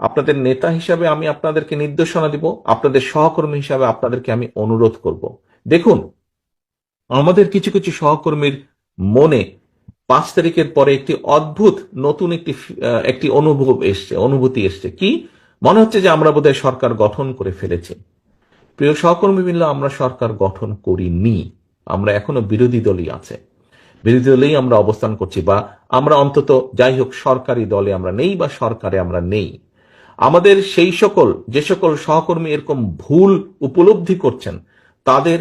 আপনাদের নেতা হিসাবে আমি আপনাদেরকে নির্দেশনা দিব, আপনাদের সহকর্মী হিসাবে আপনাদেরকে আমি অনুরোধ করব। দেখুন, আমাদের কিছু কিছু সহকর্মীর মনে পাঁচ তারিখের পরে একটি অদ্ভুত নতুন একটি একটি অনুভব এসছে, অনুভূতি এসছে। কি? মনে হচ্ছে যে আমরা বোধহয় সরকার গঠন করে ফেলেছি। প্রিয় সহকর্মী মিল্লা আমরা সরকার গঠন করিনি। আমরা এখনও বিরোধী দলই আছে। বিরোধী দলেই আমরা অবস্থান করছি বা আমরা অন্তত যাই হোক সরকারি দলে আমরা নেই বা সরকারে আমরা নেই। আমাদের সেই সকল, যে সকল সহকর্মী এরকম ভুল উপলব্ধি করছেন, তাদের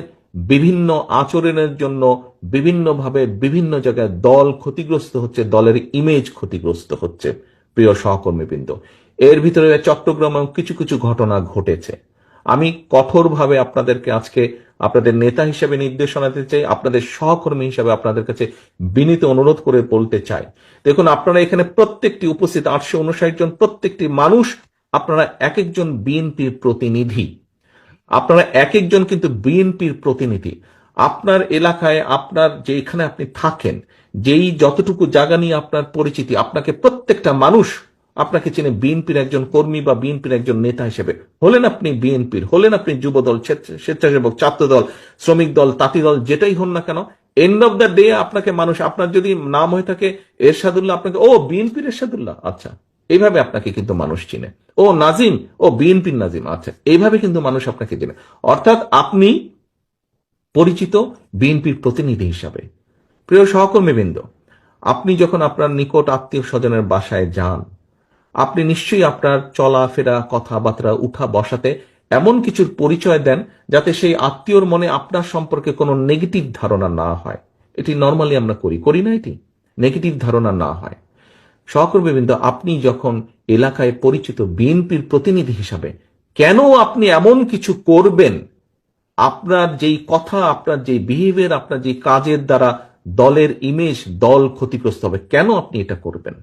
বিভিন্ন আচরণের জন্য বিভিন্নভাবে বিভিন্ন জায়গায় দল ক্ষতিগ্রস্ত হচ্ছে, দলের ইমেজ ক্ষতিগ্রস্ত হচ্ছে, প্রিয় সহকর্মীবৃন্দ। এর ভিতরে চট্টগ্রামেও কিছু কিছু ঘটনা ঘটেছে। আমি কঠোরভাবে আপনাদেরকে আজকে আপনাদের নেতা হিসেবে নির্দেশনা দিতে চাই, আপনাদের সহকর্মী হিসেবে আপনাদের কাছে বিনীত অনুরোধ করে বলতে চাই। দেখুন, আপনারা এখানে প্রত্যেকটি উপস্থিত আটশো উনষাট জন, প্রত্যেকটি মানুষ, আপনারা এক একজন বিএনপির প্রতিনিধি। আপনারা এক একজন কিন্তু বিএনপির প্রতিনিধি। আপনার এলাকায়, আপনার যেখানে আপনি থাকেন, যেই যতটুকু জায়গা নিয়ে আপনার পরিচিতি, আপনাকে প্রত্যেকটা মানুষ আপনাকে চেনে বিএনপির একজন কর্মী বা বিএনপির একজন নেতা হিসেবে। হলেন আপনি বিএনপির, হলেন আপনি যুবদল, স্বেচ্ছা- স্বেচ্ছাসেবক ছাত্র দল শ্রমিক দল, তাঁতি দল, যেটাই হন না কেন এন্ড অফ দ্য ডে আপনাকে মানুষ, আপনার যদি নাম হয়ে থাকে, এরশাদুল্লাহ আপনাকে, ও বিএনপির এরশাদুল্লাহ আচ্ছা। এইভাবে আপনাকে কিন্তু মানুষ চিনে। ও নাজিম, ও বিএনপির নাজিম আচ্ছা। এইভাবে কিন্তু মানুষ আপনাকে চেনে। অর্থাৎ আপনি পরিচিত বিএনপির প্রতিনিধি হিসাবে। প্রিয় সহকর্মীবৃন্দ, আপনি যখন আপনার নিকট আত্মীয় স্বজনের বাসায় যান আপনি নিশ্চয়ই আপনার চলাফেরা, কথাবার্তা, উঠা বসাতে এমন কিছুর পরিচয় দেন যাতে সেই আত্মীয়র মনে আপনার সম্পর্কে কোনো নেগেটিভ ধারণা না হয়। এটি নর্মালি আমরা করি করি না এটি? নেগেটিভ ধারণা না হয়। সহকর্মীবৃন্দ, আপনি যখন এলাকায় পরিচিত বিএনপির প্রতিনিধি হিসাবে কেন আপনি এমন কিছু করবেন? আপনার যেই কথা, আপনার যেই বিহেভিয়ার আপনার যেই কাজের দ্বারা দলের ইমেজ দল ক্ষতিগ্রস্ত হবে, কেন আপনি এটা করবেন?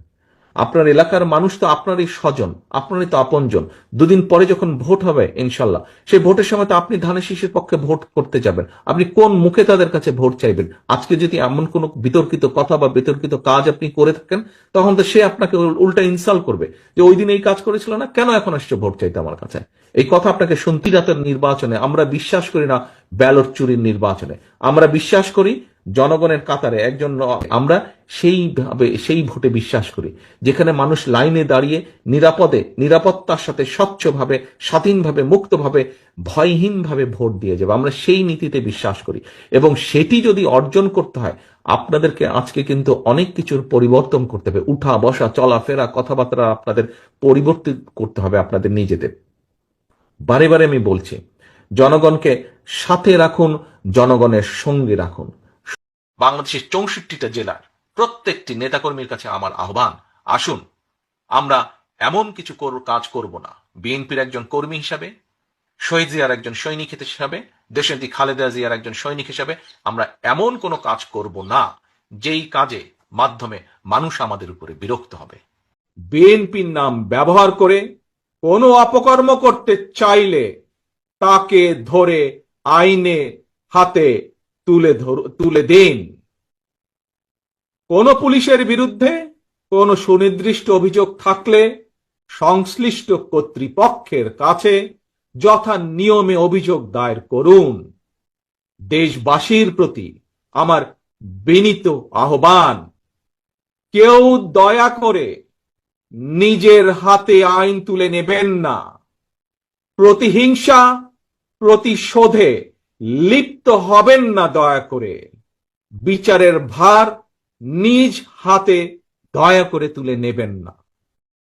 আপনার এলাকার মানুষ তো আপনারই স্বজন, আপনারই তো আপনজন। দুদিন পরে যখন ভোট হবে, ইনশাল্লাহ। সেই ভোটের সময় তো আপনি ধানের শীষের পক্ষে ভোট করতে যাবেন। আপনি কোন মুখে তাদের কাছে ভোট চাইবেন? আজকে যদি এমন কোনো বিতর্কিত কথা বা বিতর্কিত কাজ আপনি করে থাকেন, তখন তো সে আপনাকে উল্টা ইনসাল করবে যে, ওই দিন এই কাজ করেছিল না, কেন এখন আসছে ভোট চাইতে আমার কাছে? এই কথা আপনাকে শুনতি রাতের নির্বাচনে আমরা বিশ্বাস করি না ব্যালট চুরির নির্বাচনে। আমরা বিশ্বাস করি জনগণের কাতারে একজন আমরা সেইভাবে, সেই ভোটে বিশ্বাস করি। যেখানে মানুষ লাইনে দাঁড়িয়ে নিরাপদে, নিরাপত্তার সাথে স্বচ্ছভাবে, স্বাধীনভাবে, মুক্তভাবে, ভয়হীনভাবে ভোট দিয়ে যাবে। আমরা সেই নীতিতে বিশ্বাস করি। এবং সেটি যদি অর্জন করতে হয়, আপনাদেরকে আজকে কিন্তু অনেক কিছুর পরিবর্তন করতে হবে। উঠা, বসা চলাফেরা কথাবার্তা আপনাদের পরিবর্তিত করতে হবে আপনাদের নিজেদের। বারে বারে আমি বলছি, জনগণকে সাথে রাখুন, জনগণের সঙ্গে রাখুন। বাংলাদেশের চৌষট্টিটা জেলার প্রত্যেকটি নেতাকর্মীর কাছে আমার আহ্বান, আসুন, আমরা এমন কিছু কাজ করব না। বিএনপির একজন কর্মী হিসাবে, শহীদ জিয়ার একজন সৈনিক হিসাবে, দেশনেত্রী খালেদা জিয়ার একজন সৈনিক হিসাবে আমরা এমন কোনো কাজ করব না, যেই কাজে মাধ্যমে মানুষ আমাদের উপরে বিরক্ত হবে। বিএনপির নাম ব্যবহার করে কোনো অপকর্ম করতে চাইলে তাকে ধরে আইনে হাতে তুলে ধর- তুলে দিন। কোন পুলিশের বিরুদ্ধে কোন সুনির্দিষ্ট অভিযোগ থাকলে সংশ্লিষ্ট কর্তৃপক্ষের কাছে যথা নিয়মে অভিযোগ দায়ের করুন। দেশবাসীর প্রতি আমার বিনীত আহ্বান, কেউ দয়া করে নিজের হাতে আইন তুলে নেবেন না। প্রতিহিংসা, প্রতিশোধে লিপ্ত হবেন না দয়া করে। বিচারের ভার নিজ হাতে দয়া করে তুলে নেবেন না।